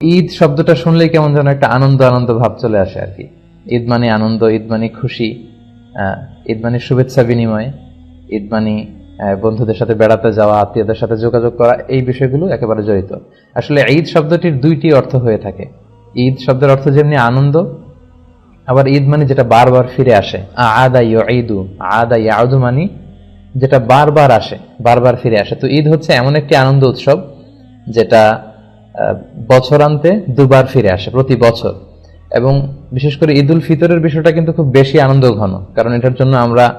ঈদ শব্দটা শুনলেই কেমন যেন একটা আনন্দ আনন্দ ভাব চলে আসে আর কি। ঈদ মানে আনন্দ, ঈদ মানে খুশি ঈদ মানে শুভেচ্ছা বিনিময়, ঈদ মানে বন্ধুদের সাথে বেড়াতে যাওয়া, আত্মীয়দের সাথে যোগাযোগ করা, এই বিষয়গুলো একেবারে জড়িত। আসলে ঈদ শব্দটির দুইটি অর্থ হয়ে থাকে। ঈদ শব্দের অর্থ যেমনি আনন্দ, আবার ঈদ মানে যেটা বারবার ফিরে আসে। আদা ঈদু আদা ইয়াউদু মানে যেটা বারবার আসে, বারবার ফিরে আসে। তো ঈদ হচ্ছে এমন একটি আনন্দ উৎসব যেটা বছরান্তে দুবার ফিরে আসে প্রতি বছর। এবং বিশেষ করে ঈদ উল ফিতরের বিষয়টা কিন্তু খুব বেশি আনন্দ ঘন কারণ এটার জন্য আমরা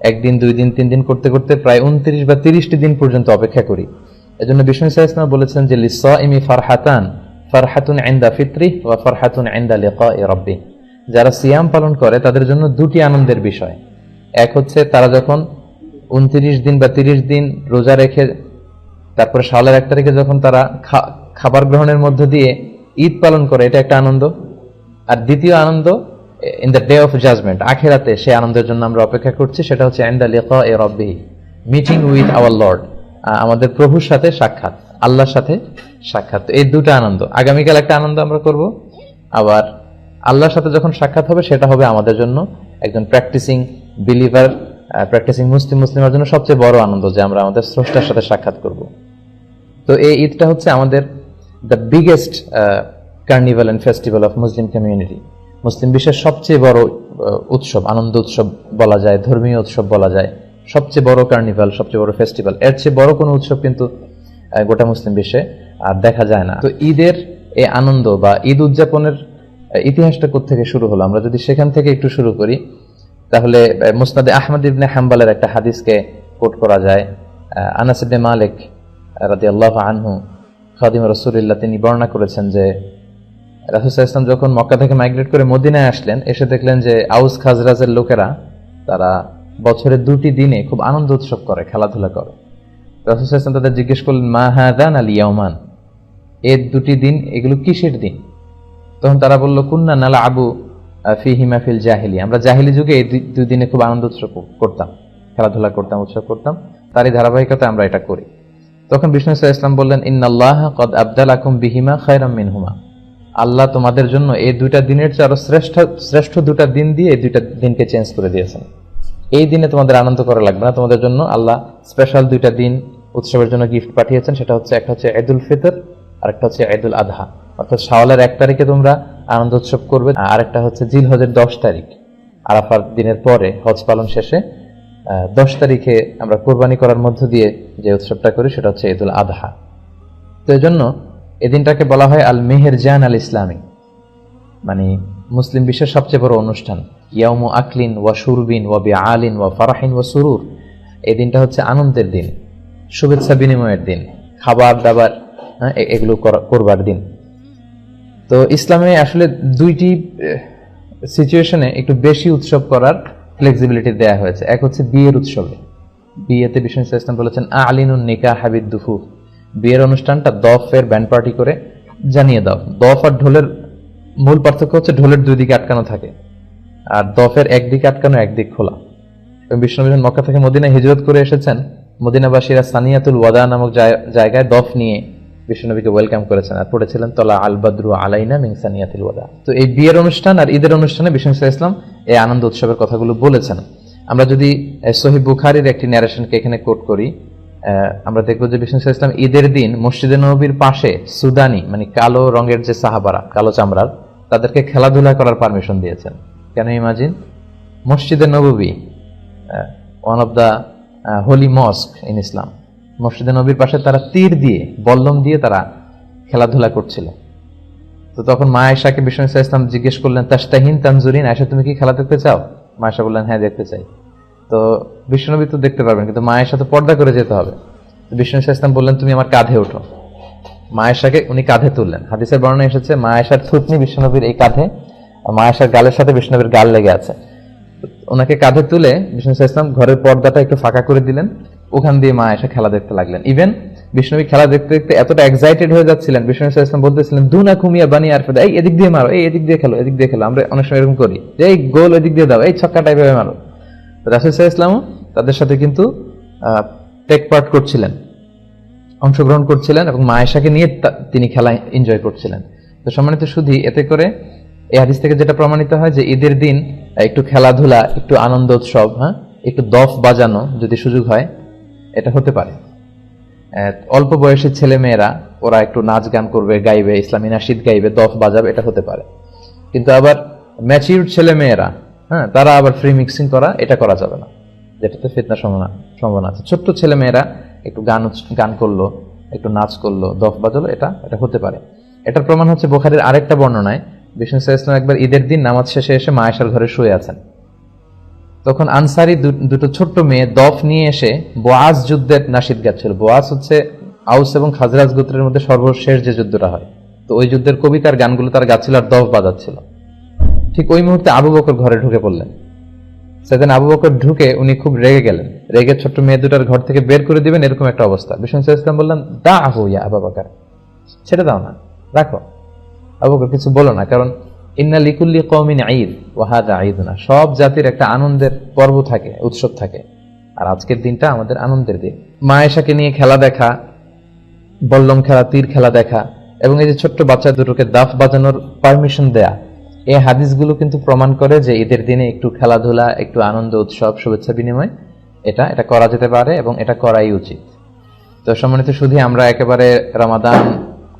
একদিন, দুই দিন, তিন দিন করতে করতে প্রায় উনত্রিশ বা তিরিশটি দিন পর্যন্ত অপেক্ষা করি। এজন্য বিষ্ণু ইসলাম বলেছেন যে লিসা ইমি ফারহাতান, ফারহাতুন আইন্দা ফিত্রি ওয়া ফারহাতুন আইন্দা লিকা রব্বি। যারা সিয়াম পালন করে, তাদের জন্য দুটি আনন্দের বিষয়। এক হচ্ছে, তারা যখন উনত্রিশ দিন বা তিরিশ দিন রোজা রেখে, তারপরে সালের এক তারিখে যখন তারা খাবার গ্রহণের মধ্য দিয়ে ঈদ পালন করে, এটা একটা আনন্দ। আর দ্বিতীয় আনন্দ in the day of judgement আখেরাতে সে আনন্দের জন্য আমরা অপেক্ষা করছি, সেটা হচ্ছে এন্ডা লিকা এ রব্বি মিটিং উইথ আওয়ার লর্ড আমাদের প্রভুর সাথে সাক্ষাৎ, আল্লাহর সাথে সাক্ষাৎ। এই দুটো আনন্দ। আগামীকাল একটা আনন্দ আমরা করব। আবার আল্লাহর সাথে যখন সাক্ষাৎ হবে, সেটা হবে আমাদের জন্য একজন প্র্যাকটিসিং বিলিভার প্র্যাকটিসিং মুসলিম মুসলিমের জন্য সবচেয়ে বড় আনন্দ যে আমরা আমাদের স্রষ্টার সাথে সাক্ষাৎ করব। তো এই ঈদটা হচ্ছে আমাদের the biggest carnival and festival of Muslim community মুসলিম বিশ্বের সবচেয়ে বড় আহ, উৎসব আনন্দ উৎসব বলা যায় ধর্মীয় উৎসব বলা যায় সবচেয়ে বড় কার্নিভাল সবচেয়ে বড় ফেস্টিভ্যাল এর চেয়ে বড় কোনো উৎসব কিন্তু গোটা মুসলিম বিশ্বে আর দেখা যায় না। তো ঈদের এই আনন্দ বা ঈদ উদযাপনের ইতিহাসটা থেকে শুরু হলো? আমরা যদি সেখান থেকে একটু শুরু করি তাহলে মুসনাদে আহমদ ইবনে হাম্বালের একটা হাদিসকে কোট করা যায়। আনাস ইবনে মালিক রাদি আল্লাহ আনহু খাদিম রসুলিল্লাহ তিনি বর্ণনা করেছেন যে রাসুসাহ ইসলাম যখন মক্কা থেকে মাইগ্রেট করে মদিনায় আসলেন, এসে দেখলেন যে আউস খাজরাজের লোকেরা, তারা বছরের দুটি দিনে খুব আনন্দ উৎসব করে, খেলাধুলা করে। রাসুসাহ ইসলাম তাদের জিজ্ঞেস করলেন, মা হাদান আল ইয়ামান এর দুটি দিন, এগুলো কিসের দিন? তখন তারা বলল, কুন্না নালা আবু ফি হিমাফিল জাহিলি। আমরা জাহিলি যুগে এই দুই- দুই দিনে খুব আনন্দ উৎসব করতাম, খেলাধুলা করতাম, উৎসব করতাম। তারই ধারাবাহিকতা আমরা এটা করি। তখন বিষ্ণু ইসলাম বললেন, ইন্নাল্লাহ কদ আবদাল আকুম বিহিমা খায়রাম মিনহুমা। আল্লাহ তোমাদের জন্য এই দুইটা দিনের চেয়ে আরও শ্রেষ্ঠ শ্রেষ্ঠ দুটা দিন দিয়ে এই দুইটা দিনকে চেঞ্জ করে দিয়েছেন। এই দিনে তোমাদের আনন্দ করা লাগবে না। তোমাদের জন্য আল্লাহ স্পেশাল দুইটা দিন উৎসবের জন্য গিফট পাঠিয়েছেন। সেটা হচ্ছে একটা হচ্ছে ঈদুল ফিতর আর একটা হচ্ছে ঈদুল আদহা অর্থাৎ শাওয়ালের এক তারিখে তোমরা আনন্দ উৎসব করবে, আর একটা হচ্ছে জিল হজের দশ তারিখ। আরাফার দিনের পরে হজ পালন শেষে দশ তারিখে আমরা কোরবানি করার মধ্য দিয়ে যে উৎসবটা করি সেটা হচ্ছে ঈদুল আদহা। তো এই জন্য এই দিনটাকে বলা হয় আল মেহের জান আল ইসলামী মানে মুসলিম বিশ্বের সবচেয়ে বড় অনুষ্ঠান। ইয়াউমু আকলিন ওয়া সুরবিন ওয়া বি আলিন ওয়া ফারাহিন ওয়া সুরুর। এই দিনটা হচ্ছে আনন্দের দিন শুভেচ্ছা বিনিময়ের দিন খাবার দাবার হ্যাঁ, এগুলো করা- করবার দিন। তো ইসলামে আসলে দুইটি সিচুয়েশনে একটু বেশি উৎসব করার ফ্লেক্সিবিলিটি দেয়া হয়েছে। এক হচ্ছে বিয়ের উৎসবে। বিয়েতে বিষ্ণু ইসলাম বলেছেন, আলিনুন নিকা হাবিদ দুফু বিয়ের অনুষ্ঠানটা দফের ব্যান্ড পার্টি করে জানিয়ে দাও। দফ আর ঢোলের মূল পার্থক্য হচ্ছে ঢোলের দুই দিকে আটকানো থাকে। আর দফের একদিকে আটকানো একদিক খোলা। বিষ্ণু যখন মক্কা থেকে মদিনা হিজরত করে এসেছেন, মদিনাবাসীরা সানিয়াতুল ওয়াদা নামক জায়গায় দফ নিয়ে বিষ্ণুনবীকে ওয়েলকাম করেছেন আর পড়েছিলেন, তলা আল বাদরু আলাইনা মিং সানিয়াতুল ওয়াদা। তো এই বিয়ের অনুষ্ঠান আর ঈদের অনুষ্ঠানে বিষ্ণু ইসলাম এই আনন্দ উৎসবের কথাগুলো বলেছেন। আমরা যদি সহিহ বুখারির একটি ন্যারেশনকে এখানে কোট করি আমরা দেখব যে বিষ্ণু ইসলাম ঈদের দিন মসজিদে নবীর পাশে সুদানি মানে কালো রঙের যে সাহাবারা, কালো চামড়ার, তাদেরকে খেলাধুলা করার পারমিশন দিয়েছেন। কেন ইমাজিন মসজিদে নবী one of the holy mosque in Islam মসজিদে নবীর পাশে তারা তীর দিয়ে, বল্লম দিয়ে তারা খেলাধুলা করছিল। তো তখন মা আয়সাকে বিষ্ণু ইসা ইসলাম জিজ্ঞেস করলেন তাস্তাহিন তানজুরিন আয়সা তুমি কি খেলা দেখতে চাও? মা আয়সা বললেন হ্যাঁ দেখতে চাই। তো বিষ্ণুনবী তো দেখতে পারবেন, কিন্তু মা আয়সা তো পর্দা করে যেতে হবে। তো বিষ্ণু ইসা ইসলাম বললেন, তুমি আমার কাঁধে ওঠো। মা আয়েশাকে উনি কাঁধে তুললেন। হাদিসের বর্ণনা এসেছে, মা আয়েশার থুতনি বিষ্ণুনবীর এই কাঁধে আর মা আয়েশার গালের সাথে বিষ্ণুনবীর গাল লেগে আছে। ওনাকে কাঁধে তুলে বিষ্ণু ইসলাম ঘরের পর্দাটা একটু ফাঁকা করে দিলেন। ওখান দিয়ে মা এসে খেলা দেখতে লাগলেন। ইভেন বিষ্ণুবী খেলা দেখতে দেখতে এতটা এক্সাইটেড হয়ে যাচ্ছিলেন বিষ্ণু ইসলাম বলতেছিলেন দুনা কুমিয়া বানি আর ফেদা এই এদিক দিয়ে মারো, এই এদিক দিয়ে খেলো, এদিক দিয়ে খেলো, আমরা অনেক সময় এরকম করি, যে এই গোল এদিক দিয়ে দাও, এই ছক্কা টাইপের মারো। রাসুল ইসলামও তাদের সাথে কিন্তু টেক পার্ট করছিলেন, অংশগ্রহণ করছিলেন এবং মা আয়েশাকে নিয়ে তিনি খেলা এনজয় করছিলেন। তো সম্মানিত শুধু এতে করে এই হাদিস থেকে যেটা প্রমাণিত হয় যে ঈদের দিন একটু খেলাধুলা, একটু আনন্দ উৎসব হ্যাঁ একটু দফ বাজানো যদি সুযোগ হয় এটা হতে পারে। অল্প বয়সী ছেলে মেয়েরা ওরা একটু নাচ গান করবে, গাইবে, ইসলামী নাসিদ গাইবে, দফ বাজাবে, এটা হতে পারে। কিন্তু আবার ম্যাচিউর ছেলে মেয়েরা হ্যাঁ তারা আবার ফ্রি মিক্সিং করা, এটা করা যাবে না। যেটাতে ফিতনা সম্ভাবনা সম্ভাবনা আছে। ছোট্ট ছেলে মেয়েরা একটু গান গান করল, একটু নাচ করল, দফ বাজালো, এটা এটা হতে পারে। এটার প্রমাণ হচ্ছে বোখারের আরেকটা বর্ণনায়, বিষ্ণু ইসলাম একবার ঈদের দিন নামাজ শেষে এসে মায়েশার ঘরে শুয়ে আছেন। তখন আনসারি দুটো ছোট্ট মেয়ে দফ নিয়ে এসে বোয়াজ যুদ্ধের নাসিদ গাচ্ছিল। বোয়াজ হচ্ছে আউস এবং খাজরাজ গোত্রের মধ্যে সর্বশেষ যে যুদ্ধটা হয়। তো ওই যুদ্ধের কবিতার গানগুলো তার গাচ্ছিল আর দফ বাজাচ্ছিল। ঠিক ওই মুহূর্তে আবু বকর ঘরে ঢুকে পড়লেন। সেদিন আবু বকর ঢুকে উনি খুব রেগে গেলেন। রেগে ছোট্ট মেয়ে দুটার ঘর থেকে বের করে দিবেন এরকম একটা অবস্থা। বিষ্ণু ইসলাম বললেন, দা আহু ইয়া আবু বকর, ছেড়ে দাও না, রাখো। আবু বকর কিছু বলো না, কারণ ইন্না কৌমিন ঈদ ঈদ না সব জাতির একটা আনন্দের পর্ব থাকে, উৎসব থাকে। আর আজকের দিনটা আমাদের আনন্দের দিন। মায়েশাকে নিয়ে খেলা দেখা, বল্লম খেলা, তীর খেলা দেখা, এবং এই যে ছোট্ট বাচ্চা দুটোকে দাফ বাজানোর পারমিশন দেয়া, এই হাদিসগুলো কিন্তু প্রমাণ করে যে ঈদের দিনে একটু খেলাধুলা, একটু আনন্দ, উৎসব, শুভেচ্ছা বিনিময়, এটা এটা করা যেতে পারে এবং এটা করাই উচিত। তো সম্মানিত শুধু আমরা একেবারে রামাদান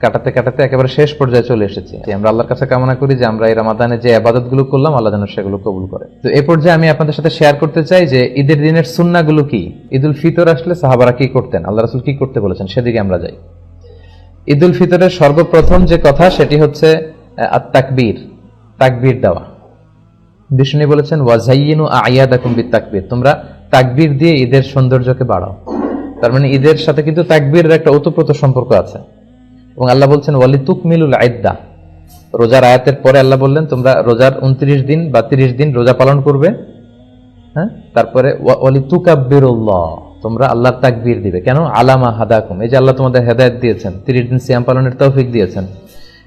কাটাতে কাটাতে একেবারে শেষ পর্যায়ে চলে এসেছি। আমরা আল্লাহর কাছে কামনা করি যে আমরা এই রামাদানে যে আবাদতগুলো করলাম, আল্লাহ যেন সেগুলো কবুল করে। তো এই পর্যায়ে আমি আপনাদের সাথে শেয়ার করতে চাই যে ঈদের দিনের সুন্নাগুলো কি? ঈদুল ফিতর আসলে সাহাবারা কি করতেন? আল্লাহ রাসুল কি করতে বলেছেন? সেদিকে আমরা যাই। ঈদুল ফিতরের সর্বপ্রথম যে কথা, সেটি হচ্ছে তাকবীর তাকবীর দেওয়া। বিষ্ণু বলেছেন ওয়াজাইনু আয়াদাকুম বিত তাকবীর তোমরা তাকবীর দিয়ে ঈদের সৌন্দর্যকে বাড়াও। তার মানে ঈদের সাথে কিন্তু তাকবীরের একটা ওতপ্রোত সম্পর্ক আছে। এবং আল্লাহ বলছেন ওয়ালি তুকমিলুল আইদ্দা। রোজার আয়াতের পরে আল্লাহ বললেন, তোমরা রোজার উনত্রিশ দিন বা তিরিশ দিন রোজা পালন করবে। হ্যাঁ? তারপরে, ওয়া- ওয়ালি তুকাব্বিরুল্লাহ তোমরা আল্লাহর তাকবীর দিবে। কেন? আলামা হাদাকুম। এই যে আল্লাহ তোমাদের হেদায়েত দিয়েছেন, তিরিশ দিন সিয়াম পালনের তৌফিক দিয়েছেন,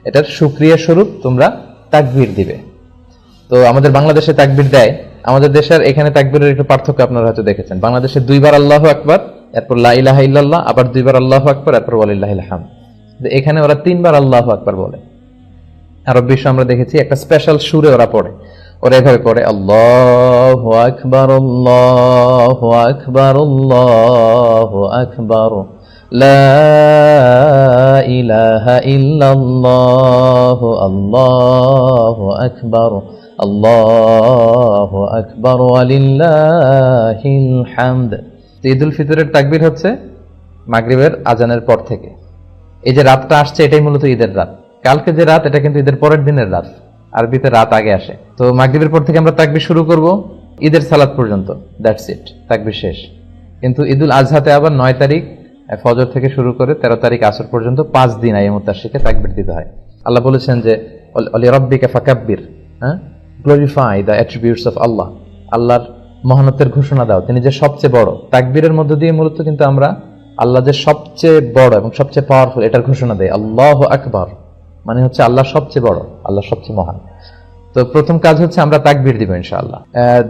এটার সুক্রিয়া স্বরূপ তোমরা তাকবির দিবে। তো আমাদের বাংলাদেশে তাকবির দেয়। আমাদের দেশের এখানে তাকবীরের একটু পার্থক্য আপনারা হয়তো দেখেছেন। বাংলাদেশে দুইবার আল্লাহ আকবার, এরপর লা ইলাহা ইল্লাল্লাহ, আবার দুইবার আল্লাহ আকবার, এরপর ওয়ালিল্লাহিল হামদ। কিন্তু এখানে ওরা তিনবার আল্লাহ আকবার বলে। আরব বিশ্ব আমরা দেখেছি একটা স্পেশাল সুরে ওরা পড়ে। ওরা এভাবে পড়ে, আল্লাহ আকবার আল্লাহ আকবার আল্লাহ আকবার ঈদুল ফিতরের তাকবির হচ্ছে মাগরিবের আজানের পর থেকে। এই যে রাতটা আসছে, এটাই মূলত ঈদের রাত। কালকে যে রাত, এটা কিন্তু ঈদের পরের দিনের রাত। আরবিতে রাত আগে আসে। তো মাগরিবের পর থেকে আমরা তাকবির শুরু করব। ঈদের সালাত পর্যন্ত। দ্যাটস ইট তাকবি শেষ। কিন্তু ঈদুল আজহাতে আবার নয় তারিখ ফজর থেকে শুরু করে তেরো তারিখ আসর পর্যন্ত পাঁচ দিন আই মুতাশিকে তাকবির দিতে হয়। আল্লাহ বলেছেন যে, অলি রব্বিকা ফাকাব্বির হ্যাঁ? Glorify the attributes of Allah আল্লাহর মহানতের ঘোষণা দাও। তিনি যে সবচেয়ে বড়। তাকবীরের মধ্য দিয়ে মূলত কিন্তু আমরা আল্লাহ যে সবচেয়ে বড় এবং সবচেয়ে পাওয়ারফুল এটার ঘোষণা দেয়। আল্লাহ আকবর। মানে হচ্ছে আল্লাহ সবচেয়ে বড়, আল্লাহ সবচেয়ে মহান। তো প্রথম কাজ হচ্ছে আমরা তাকবীর দিব ইনশাআল্লাহ।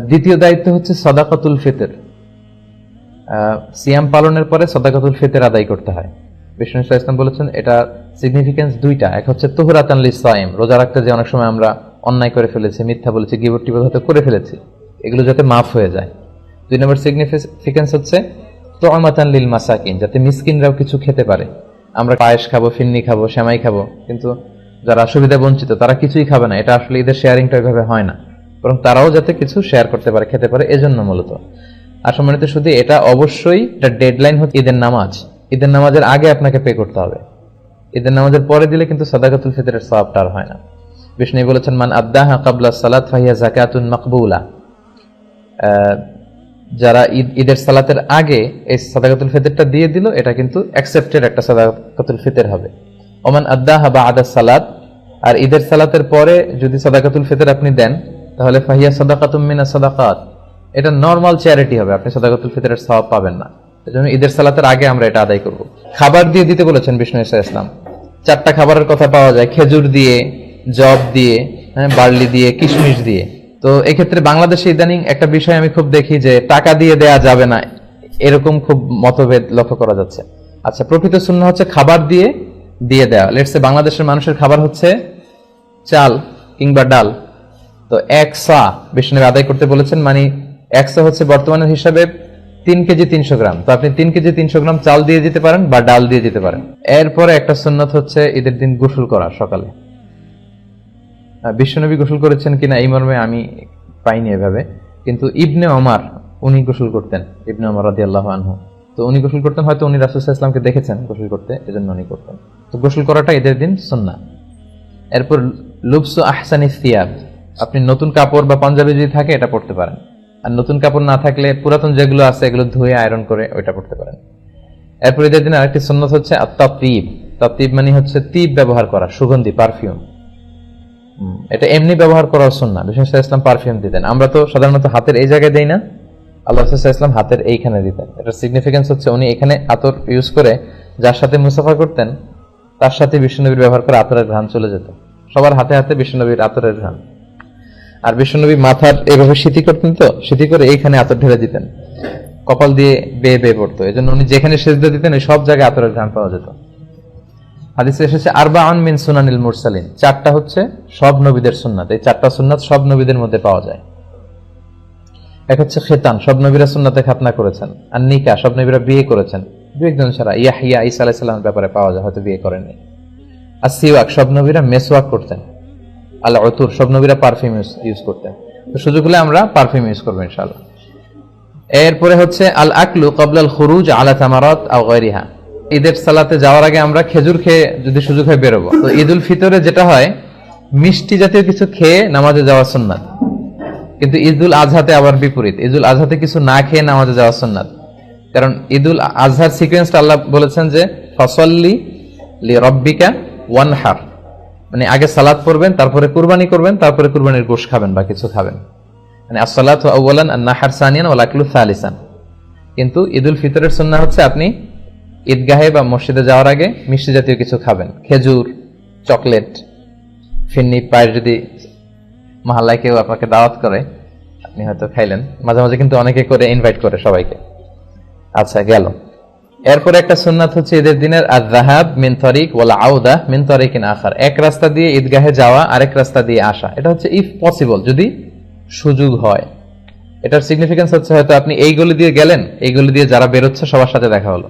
দ্বিতীয় দায়িত্ব হচ্ছে সদাকাতুল ফিতর। সিয়াম পালনের পরে সদাকাতুল ফিতর আদায় করতে হয়। বিষ্ণু ইসলাম বলেছেন, এটা সিগনিফিকেন্স দুইটা। এক হচ্ছে তুহরাতান সাইম রোজা রাখতে যে অনেক সময় আমরা অন্যায় করে ফেলেছি, মিথ্যা বলেছি গিবর টিবর হয়তো করে ফেলেছি, এগুলো যাতে মাফ হয়ে যায়। দুই নম্বর সিগনিফিকেন্স হচ্ছে তোয়ামাতান লিল মাসাকিন, যাতে মিসকিনরাও কিছু খেতে পারে। আমরা পায়েস খাব, ফিন্নি খাব, সেমাই খাব, কিন্তু যারা সুবিধা বঞ্চিত, তারা কিছুই খাবে না। এটা আসলে ঈদের শেয়ারিংটা ওইভাবে হয় না। বরং তারাও যাতে কিছু শেয়ার করতে পারে, খেতে পারে, এজন্য মূলত। আর সম্মানিত শুধু এটা অবশ্যই এটা ডেডলাইন হচ্ছে ঈদের নামাজ। ঈদের নামাজের আগে আপনাকে পে করতে হবে। ঈদের নামাজের পরে দিলে কিন্তু সাদাকাতুল ফিতরের সওয়াবটা আর হয় না। বিষ্ণু বলেছেন, মান আদ্দাহা কাবলা সালাত ফাহিয়া জাকাতুন মাকবুলা। যারা ঈদ ঈদের সালাতের আগে এই সাদাকাতুল ফিতরটা দিয়ে দিল, এটা কিন্তু অ্যাকসেপ্টেড একটা সাদাকাতুল ফিতর হবে। ওমান আদ্দাহা বা আদা সালাত, আর ঈদের সালাতের পরে যদি সাদাকাতুল ফিতর আপনি দেন, তাহলে ফাহিয়া সাদাকাতুম মিনা সাদাকাত। এটা নর্মাল চ্যারিটি হবে, আপনি সাদাকাতুল ফিতরের সওয়াব পাবেন না। এজন্য ঈদের সালাতের আগে আমরা এটা আদায় করব। খাবার দিয়ে দিতে বলেছেন বিষ্ণু ইসা ইসলাম। চারটা খাবারের কথা পাওয়া যায়, খেজুর দিয়ে জব দিয়ে হ্যাঁ বার্লি দিয়ে, কিশমিশ দিয়ে। তো এক্ষেত্রে বাংলাদেশে ইদানিং একটা বিষয় আমি খুব দেখি যে টাকা দিয়ে দেয়া যাবে না, এরকম খুব মতভেদ লক্ষ্য করা যাচ্ছে। আচ্ছা প্রকৃত শূন্য হচ্ছে খাবার দিয়ে দিয়ে দেওয়া লেটসে বাংলাদেশের মানুষের খাবার হচ্ছে চাল কিংবা ডাল। তো এক সা বিষ্ণু আদায় করতে বলেছেন মানে এক সা হচ্ছে বর্তমানের হিসাবে তিন কেজি তিনশো গ্রাম। তো আপনি তিন কেজি তিনশো গ্রাম চাল দিয়ে দিতে পারেন বা ডাল দিয়ে দিতে পারেন। এরপরে একটা সুন্নত হচ্ছে ঈদের দিন গোসল করা সকালে। বিশ্বনবী গোসল করেছেন কিনা এই মর্মে আমি পাইনি এভাবে। কিন্তু ইবনে ওমার, উনি গোসল করতেন, ইবনে ওমর রাদি আল্লাহ আনহু। তো উনি গোসল করতেন, হয়তো উনি রাসুসাহ ইসলামকে দেখেছেন গোসল করতে, এজন্য উনি করতেন। তো গোসল করাটা ঈদের দিন সুন্না এরপর লুবসু আহসানি সিয়াব, আপনি নতুন কাপড় বা পাঞ্জাবি যদি থাকে, এটা পড়তে পারেন। আর নতুন কাপড় না থাকলে পুরাতন যেগুলো আছে, এগুলো ধুয়ে আয়রন করে ওইটা পড়তে পারেন। এরপর এদের দিন আরেকটি সুন্নত হচ্ছে তাতিব তাতিব মানে হচ্ছে তিব ব্যবহার করা, সুগন্ধি, পারফিউম। এটা এমনি ব্যবহার করার সুন্না বিশেষ ইসলাম পারফিউম দিতেন। আমরা তো সাধারণত হাতের এই জায়গায় দেই না। আল্লাহ ইসলাম হাতের এইখানে দিতেন। এটার সিগনিফিকেন্স হচ্ছে উনি এখানে আতর ইউজ করে যার সাথে মুসাফা করতেন, তার সাথে বিষ্ণুনবীর ব্যবহার করে আতরের ঘ্রাণ চলে যেত। সবার হাতে হাতে বিষ্ণুনবীর আতরের ঘ্রাণ। আর বিষ্ণুনবী মাথার এভাবে স্মৃতি করতেন তো স্মৃতি করে এইখানে আতর ঢেলে দিতেন। কপাল দিয়ে বেয়ে বেয়ে পড়তো। এই জন্য উনি যেখানে সেজদা দিতেন, ওই সব জায়গায় আতরের ঘ্রাণ পাওয়া যেত। হাদিসে এসেছে আরবা আন মিন সুনানিল মুরসালিন। চারটা হচ্ছে সব নবীদের সুন্নাত। এই চারটা সুন্নাত সব নবীদের মধ্যে পাওয়া যায়। এক হচ্ছে খেতান। সব নবীরা সুন্নাতে খাতনা করেছেন। আর নিকা, সব নবীরা বিয়ে করেছেন। দু একজন ছাড়া ইয়াহিয়া ইসা আলাইসাল্লামের ব্যাপারে পাওয়া যায়, হয়তো বিয়ে করেননি। আর সিওয়াক, সব নবীরা মেসওয়াক করতেন। আল্লাহ অতুর সব নবীরা পারফিউম ইউজ করতেন। তো সুযোগ হলে আমরা পারফিউম ইউজ করব ইনশাআল্লাহ। এরপরে হচ্ছে আল আকলু কবলাল খুরুজ আলা তামারত আও গৈরিহা ঈদের সালাতে যাওয়ার আগে আমরা খেজুর খেয়ে যদি সুযোগ হয় বেরোবো। তো ঈদ উল ফিতরে যেটা হয়, মিষ্টি জাতীয় কিছু খেয়ে নামাজে যাওয়া সুন্নাত। কিন্তু ঈদুল আজহাতে আবার বিপরীত। ঈদুল আজহাতে কিছু না খেয়ে নামাজে যাওয়া সুন্নাত। কারণ ঈদুল আজহার সিকোয়েন্সটা আল্লাহ বলেছেন যে, ফসল্লি লি রব্বিকা ওয়ান হার মানে আগে সালাদ পড়বেন, তারপরে কুরবানি করবেন, তারপরে কুরবানির গোশ খাবেন, বা কিছু খাবেন। মানে আসসালাত আউ্বালান আর নাহার সানিয়ান ওয়ালাকুল সালিসান। কিন্তু ঈদুল ফিতরের সুন্না হচ্ছে আপনি ঈদগাহে বা মসজিদে যাওয়ার আগে মিষ্টি জাতীয় কিছু খাবেন। খেজুর, চকলেট, ফিন্নি পায়ের যদি মহল্লায় কেউ আপনাকে দাওয়াত করে, আপনি হয়তো খাইলেন। মাঝে মাঝে কিন্তু অনেকে করে ইনভাইট করে সবাইকে। আচ্ছা গেল। এরপরে একটা সুন্নাত হচ্ছে ঈদের দিনের আর রাহাব মিন তরিক ওয়ালা আউদা মিন তরিকিন আখার। এক রাস্তা দিয়ে ঈদগাহে যাওয়া, আরেক রাস্তা দিয়ে আসা। এটা হচ্ছে ইফ পসিবল যদি সুযোগ হয়। এটার সিগনিফিকেন্স হচ্ছে হয়তো আপনি এই গলি দিয়ে গেলেন, এই গলি দিয়ে যারা বেরোচ্ছে, সবার সাথে দেখা হলো।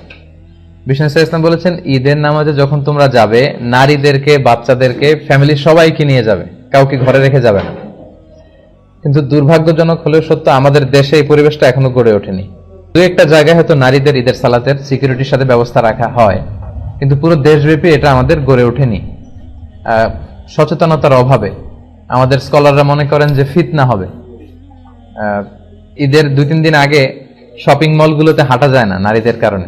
বিষ্ণু বলেছেন, ঈদের নামাজে যখন তোমরা যাবে, নারীদেরকে, বাচ্চাদেরকে ফ্যামিলির সবাইকে নিয়ে যাবে। কাউকে ঘরে রেখে যাবে না। কিন্তু দুর্ভাগ্যজনক হলেও সত্য, আমাদের দেশে এই পরিবেশটা এখনও গড়ে ওঠেনি। দু একটা জায়গায় হয়তো নারীদের ঈদের সালাতের সিকিউরিটির সাথে ব্যবস্থা রাখা হয়, কিন্তু পুরো দেশব্যাপী এটা আমাদের গড়ে ওঠেনি। সচেতনতার অভাবে। আমাদের স্কলাররা মনে করেন যে ফিতনা হবে। ঈদের দুই তিন দিন আগে শপিং মলগুলোতে হাঁটা যায় না নারীদের কারণে।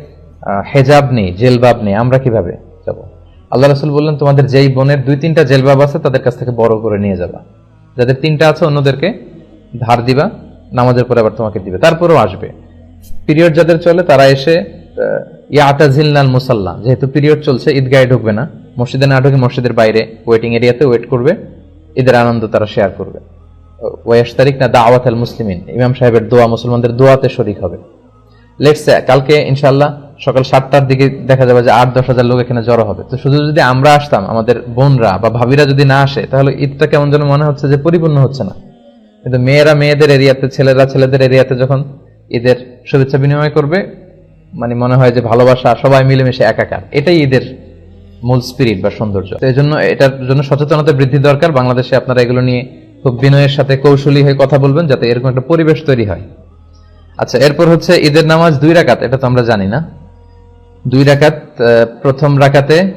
হেজাব নেই, জেলবাব নেই, আমরা কীভাবে যাব? আল্লাহ রসুল বললেন, তোমাদের যেই বোনের দুই তিনটা জেলবাব আছে, তাদের কাছ থেকে বড় করে নিয়ে যাবা। যাদের তিনটা আছে, অন্যদেরকে ধার দিবা, নামাজের পরে আবার তোমাকে দিবে। তারপরেও আসবে। পিরিয়ড যাদের চলে, তারা এসে ইয়াতাজিলনাল মুসাল্লা। যেহেতু পিরিয়ড চলছে, ঈদগাহে ঢুকবে না। মসজিদে না ঢুকে মসজিদের বাইরে ওয়েটিং এরিয়াতে ওয়েট করবে। ঈদের আনন্দ তারা শেয়ার করবে। ওয়াশ তারিখ না দাওয়াত আল মুসলিমিন। ইমাম সাহেবের দোয়া, মুসলমানদের দোয়াতে শরিক হবে। লেটস কালকে ইনশাল্লাহ সকাল সাতটার দিকে দেখা যাবে যে আট, দশ হাজার লোক এখানে জড়ো হবে। তো শুধু যদি আমরা আসতাম, আমাদের বোনরা বা ভাবিরা যদি না আসে, তাহলে ঈদটা কেমন যেন মনে হচ্ছে যে পরিপূর্ণ হচ্ছে না। কিন্তু মেয়েরা মেয়েদের এরিয়াতে, ছেলেরা ছেলেদের এরিয়াতে যখন ঈদের শুভেচ্ছা বিনিময় করবে মানে মনে হয় যে ভালোবাসা, সবাই মিলেমিশে একাকার। এটাই ঈদের মূল স্পিরিট বা সৌন্দর্য। তো এই জন্য এটার জন্য সচেতনতা বৃদ্ধি দরকার। বাংলাদেশে আপনারা এগুলো নিয়ে খুব বিনয়ের সাথে কৌশলী হয়ে কথা বলবেন, যাতে এরকম একটা পরিবেশ তৈরি হয়। আচ্ছা এরপর হচ্ছে ঈদের নামাজ দুই রাকাত, এটা তো আমরা জানি না। দুই রাকাত প্রথম রাকাতে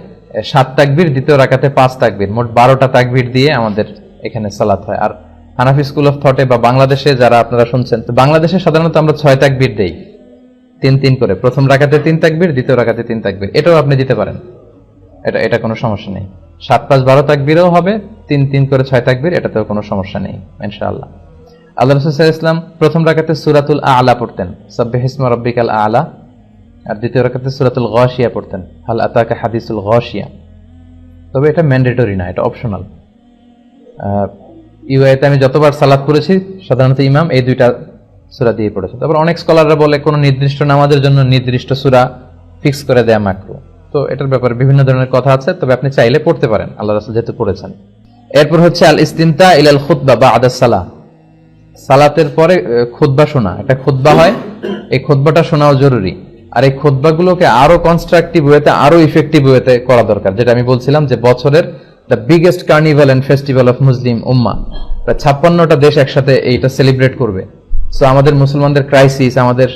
সাত তাকবির, দ্বিতীয় রাকাতে পাঁচ তাকবির, মোট বারোটা তাকবির দিয়ে আমাদের এখানে সালাত হয়। আর হানাফি স্কুল অফ থটে বা বাংলাদেশে যারা আপনারা শুনছেন বাংলাদেশে সাধারণত আমরা ছয় তাকবির দেই। তিন তিন করে। প্রথম রাকাতে তিন তাকবির, দ্বিতীয় রাকাতে তিন তাকবির। এটাও আপনি দিতে পারেন। এটা এটা কোনো সমস্যা নেই। সাত, পাঁচ, বারো তাকবিরও হবে, তিন তিন করে ছয় তাকবির, এটাতেও কোনো সমস্যা নেই, ইনশাআল্লাহ। আল্লাহ রসুল ইসলাম প্রথম রাকাতে সুরাতুল আলা পড়তেন। সব্বে হিসমা রব্বিকাল আলা। আর দ্বিতীয় রাকাতে সুরাতুল গশিয়া পড়তেন। হাল আতাকা হাদিসুল গশিয়া। তবে এটা ম্যান্ডেটরি না, এটা অপশনাল। ইউআইতে আমি যতবার সালাত পড়েছি, সাধারণত ইমাম এই দুইটা সুরা দিয়ে পড়েছে। তারপর অনেক স্কলাররা বলে, কোনো নির্দিষ্ট নামাজের জন্য নির্দিষ্ট সুরা ফিক্স করে দেয়া মাকরু। তো এটার ব্যাপারে বিভিন্ন ধরনের কথা আছে, তবে আপনি চাইলে পড়তে পারেন, আল্লাহ রাসুল যেহেতু পড়েছেন। এরপর হচ্ছে আল ইস্তিমতা ইলাল খুতবা বা আদাস সালাহ। সালাতের পরে খুতবা শোনা। একটা খুতবা হয়, এই খুতবাটা শোনাও জরুরি। আর এই খুতবাগুলোকে আরও কনস্ট্রাকটিভ ওয়েতে আরও ইফেক্টিভ ওয়েতে করা দরকার। যেটা আমি বলছিলাম যে বছরের the biggest carnival and festival of Muslim উম্মা প্রায় ছাপ্পান্নটা দেশ একসাথে এইটা সেলিব্রেট করবে। সো আমাদের মুসলমানদের ক্রাইসিস আমাদের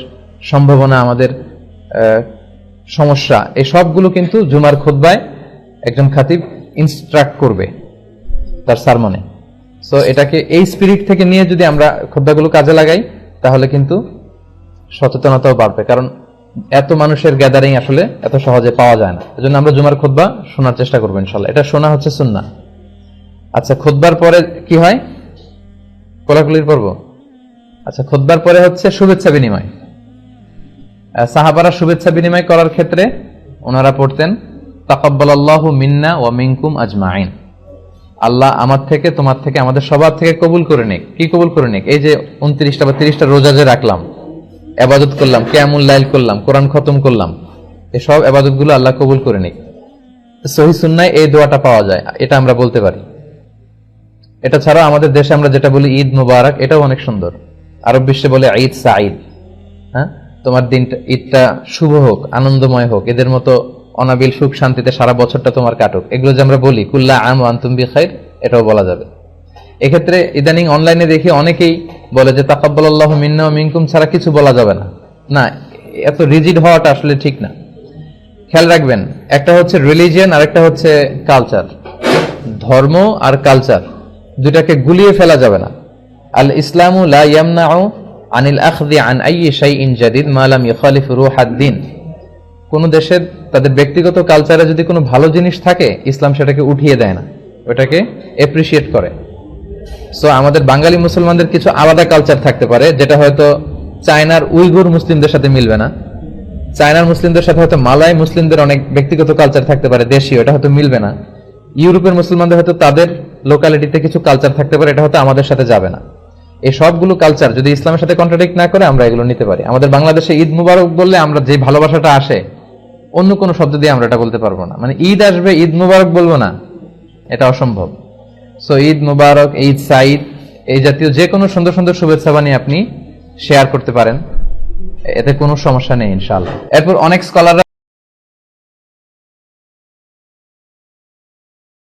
সম্ভাবনা, আমাদের সমস্যা, এই সবগুলো কিন্তু জুমার খুতবায় একজন খাতিব ইনস্ট্রাক্ট করবে তার সারমনে সো এটাকে এই স্পিরিট থেকে নিয়ে যদি আমরা খুদ্াগুলো কাজে লাগাই, তাহলে কিন্তু সচেতনতাও বাড়বে। কারণ এত মানুষের গ্যাদারিং আসলে এত সহজে পাওয়া যায় না। এজন্য আমরা জুমার খুদ্া শোনার চেষ্টা করব ইনশাল্লাহ। এটা শোনা হচ্ছে সুন্না আচ্ছা খুদ্বার পরে কি হয়? কোলাকুলির পর্ব? আচ্ছা খুদ্বার পরে হচ্ছে শুভেচ্ছা বিনিময়। সাহাবারা শুভেচ্ছা বিনিময় করার ক্ষেত্রে ওনারা পড়তেন, তাকাব্বালাল্লাহু মিন্না ওয়া মিনকুম আজমাইন। আল্লাহ আমার থেকে, তোমার থেকে, আমাদের সবার থেকে কবুল করে নিক। কি কবুল করে নিক? এই যে উনত্রিশটা বা তিরিশটা রোজা যে রাখলাম আবাদত করলাম কেমন লাইল করলাম, কোরআন খতম করলাম, এসব আবাদতগুলো আল্লাহ কবুল করে নিক সহি সুন্নায় এই দোয়াটা পাওয়া যায়, এটা আমরা বলতে পারি। এটা ছাড়া আমাদের দেশে আমরা যেটা বলি ঈদ মুবারক, এটাও অনেক সুন্দর। আরব বিশ্বে বলে ঈদ সাঈদ। হ্যাঁ? তোমার দিনটা, ঈদটা শুভ হোক, আনন্দময় হোক, এদের মতো অনাবিল সুখ শান্তিতে সারা বছরটা তোমার কাটুক। এগুলো যে আমরা বলি, কুল্লা আম আন্তুম বি খাইর, এটাও বলা যাবে। এক্ষেত্রে ইদানিং অনলাইনে দেখি অনেকেই বলে যে তাকাব্বালাল্লাহু মিন্না ওয়া মিনকুম ছাড়া কিছু বলা যাবে না। না, এত রিজিড হওয়াটা আসলে ঠিক না। খেয়াল রাখবেন, একটা হচ্ছে রিলিজিয়ান আর একটা হচ্ছে কালচার ধর্ম আর কালচার দুটাকে গুলিয়ে ফেলা যাবে না। আল ইসলামু আনিল আখদি আন আইয়ি শাইইন তাদের ব্যক্তিগত কালচারে যদি কোনো ভালো জিনিস থাকে, ইসলাম সেটাকে উঠিয়ে দেয় না। ওটাকে এপ্রিসিয়েট করে। সো আমাদের বাঙালি মুসলমানদের কিছু আলাদা কালচার থাকতে পারে, যেটা হয়তো চায়নার উইগুর মুসলিমদের সাথে মিলবে না। চায়নার মুসলিমদের সাথে হয়তো মালাই মুসলিমদের অনেক ব্যক্তিগত কালচার থাকতে পারে, দেশীয়, এটা হয়তো মিলবে না। ইউরোপের মুসলমানদের হয়তো তাদের লোকালিটিতে কিছু কালচার থাকতে পারে, এটা হয়তো আমাদের সাথে যাবে না। এই সবগুলো কালচার যদি ইসলামের সাথে কন্ট্রাডিক্ট না করে, আমরা এগুলো নিতে পারি। আমাদের বাংলাদেশে ঈদ মুবারক বললে আমরা যে ভালোবাসাটা আসে, অন্য কোনো শব্দ দিয়ে আমরা এটা বলতে পারব না। মানে ঈদ আসবে, ঈদ মুবারক বলব না, এটা অসম্ভব। সো ঈদ মুবারক, ঈদ সাঈদ, এই জাতীয় যে কোনো সুন্দর সুন্দর শুভেচ্ছা বানিয়ে আপনি শেয়ার করতে পারেন। এতে কোনো সমস্যা নেই ইনশাল্লাহ এরপর অনেক স্কলাররা